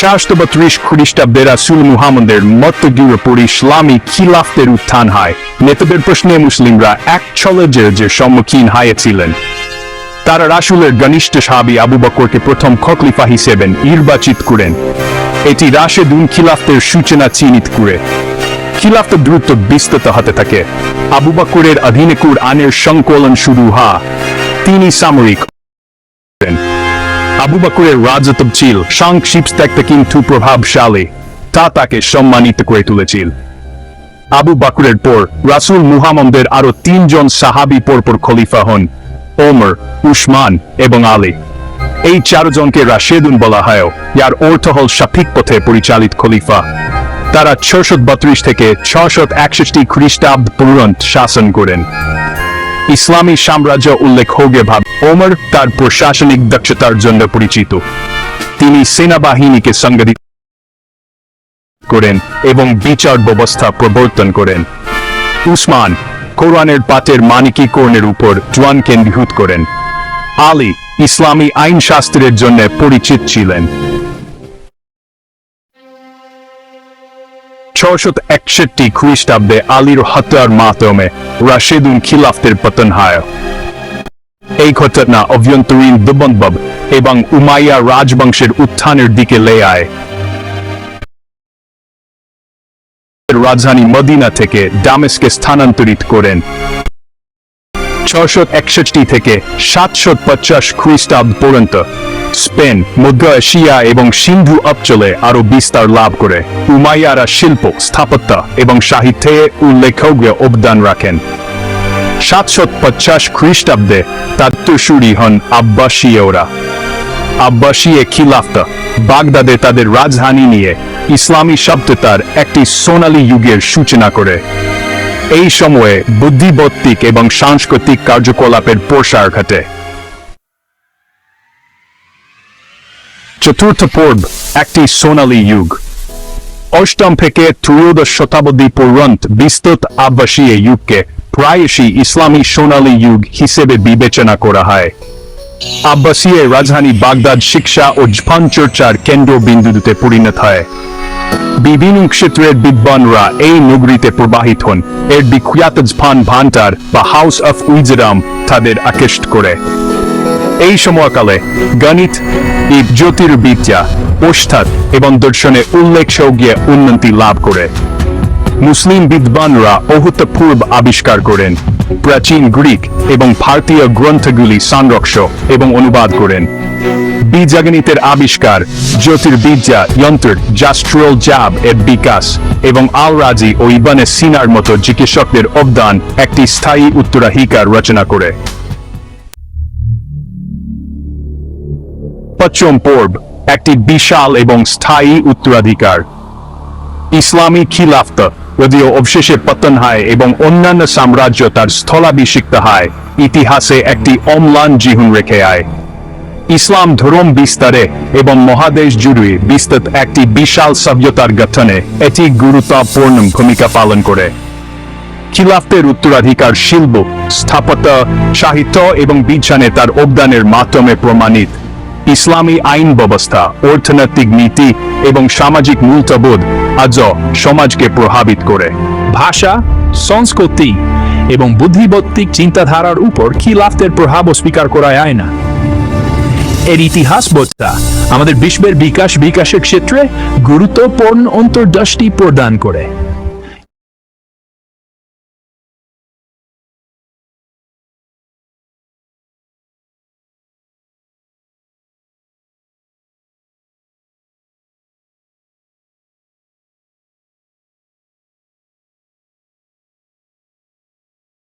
চারশো বত্রিশ খ্রিস্টাব্দে রাসুল মুহাম্মদের মতগির পর ইসলামী খিলাফতের উত্থান হয় নেতাদের প্রশ্নে মুসলিমরা এক ছলেজের সম্মুখীন হয়েছিলেন তারা রাসুলের ঘনিষ্ঠ সাহাবি আবু বকরকে প্রথম খলিফা হিসেবে নির্বাচিত করেন এটি রাশেদুন খিলাফতের সূচনা চিহ্নিত করে খিলাফত দ্রুত বিস্তৃত হতে থাকে আবু বকরের অধীনে কুরআনের সংকলন শুরু হা তিনি সামরিক। আবু বকরের রাজত্ব ছিল সংক্ষিপ্ত কিন্তু প্রভাবশালী। তা তাকে সম্মানিত করে তুলেছিল। আবু বকরের পর রাসূল মুহাম্মদের আরও তিনজন সাহাবি পরপর খলিফা হন, ওমর, উসমান এবং আলী। এই চারজনকে রাশেদুন বলা হয়, যার অর্থ হল সঠিক পথে পরিচালিত খলিফা। তারা ছশো থেকে ছশো একষট্টি খ্রিস্টাব্দ পর্যন্ত শাসন করেন। ইসলামী সাম্রাজ্য উল্লেখযোগ্য ভাবে। ওমর তার প্রশাসনিক দক্ষতার জন্য পরিচিত। তিনি সেনাবাহিনীকে সংগঠিত করেন এবং বিচার ব্যবস্থা প্রবর্তন করেন। উসমান কোরআনের পাটের মানিকীকরণের উপর জোয়ান কেন্দ্রীভূত করেন। আলী ইসলামী আইনশাস্ত্রের জন্য পরিচিত ছিলেন। ছশত একষট্টি খ্রিস্টাব্দে আলীর হত্যার মাধ্যমে রাশেদুন খিলাফতের পতন হয় এই ঘটনা অভ্যন্তরীণ দুবন্ধব এবং উমাইয়া রাজবংশের উত্থানের দিকে লে আয়। রাজধানী মদিনা থেকে ডামেস্কে স্থানান্তরিত করেন। ছশো একষট্টি থেকে সাতশো পঞ্চাশ খ্রিস্টাব্দ পর্যন্ত স্পেন, মধ্য এশিয়া এবং সিন্ধু অঞ্চলে আরও বিস্তার লাভ করে। উমাইয়ারা শিল্প, স্থাপত্য এবং সাহিত্যে উল্লেখযোগ্য অবদান রাখেন। সাতশো পঞ্চাশ খ্রিস্টাব্দে তাত্তসুরি হন আব্বাসীয়রা। আব্বাসীয় খিলাফত, বাগদাদে তাদের রাজধানী নিয়ে ইসলামী সভ্যতার একটি সোনালী যুগের সূচনা করে। এই সময়ে বুদ্ধিবত্তিক এবং সাংস্কৃতিক কার্যকলাপের প্রসার ঘটে। চতুর্থ পর্ব, একটি সোনালী যুগ। অষ্টম থেকে ত্রয়োদশ শতাব্দী পর্যন্ত বিস্তৃত আব্বাসীয় যুগকে প্রায়শই ইসলামী সোনালী যুগ হিসেবে বিবেচনা করা হয়। আব্বাসীয় রাজধানী বাগদাদ শিক্ষা ও ঝফান চর্চার কেন্দ্রবিন্দুতে পরিণত হয়। বিভিন্ন ক্ষেত্রের বিদ্বানরা এই নগরীতে প্রবাহিত হন। এর বিখ্যাত ঝফান ভান্টার বা হাউস অফ উইজরাম তাদের আকৃষ্ট করে। এই সময়কালে গণিত, ই জ্যোতির্বিদ্যা, ওষ্ঠাদ এবং দর্শনে উল্লেখযোগ্য উন্নতি লাভ করে। মুসলিম বিদ্বানরা অভূতপূর্ব আবিষ্কার করেন, প্রাচীন গ্রিক এবং ভারতীয় গ্রন্থগুলি সংরক্ষ এবং অনুবাদ করেন। বীজাগণিতের আবিষ্কার জ্যোতির্বিদ্যা যন্ত্র জাস্ট্রোল জাব এর বিকাশ এবং আলরাজি ও ইবানে সিনার মতো চিকিৎসকদের অবদান একটি স্থায়ী উত্তরাধিকার রচনা করে। পশ্চিম পূর্ব একটি বিশাল এবং স্থায়ী উত্তরাধিকার। ইসলামী খিলাফত যদিও অবশেষে পতন হয় এবং অন্যান্য সাম্রাজ্য তার স্থলাভিষিক্ত হয়, ইতিহাসে একটি অম্লান জীবন রেখে আয়। ইসলাম ধর্ম বিস্তারে এবং মহাদেশ জুড়ে বিস্তৃত একটি বিশাল সভ্যতার গঠনে এটি গুরুত্বপূর্ণ ভূমিকা পালন করে। খিলাফতের উত্তরাধিকার শিল্প, স্থাপত্য, সাহিত্য এবং বিজ্ঞানে তার অবদানের মাধ্যমে প্রমাণিত। ইসলামী আইন ব্যবস্থা, অর্থনৈতিক নীতি এবং সামাজিক মূল্যবোধ আজও সমাজকে প্রভাবিত করে। ভাষা, সংস্কৃতি এবং বুদ্ধিবত্তিক চিন্তাধারার উপর খিলাফতের প্রভাব স্বীকার করা যায় না? এর ইতিহাস বোঝা আমাদের বিশ্বের বিকাশ বিকাশের ক্ষেত্রে গুরুত্বপূর্ণ অন্তর্দৃষ্টি প্রদান করে।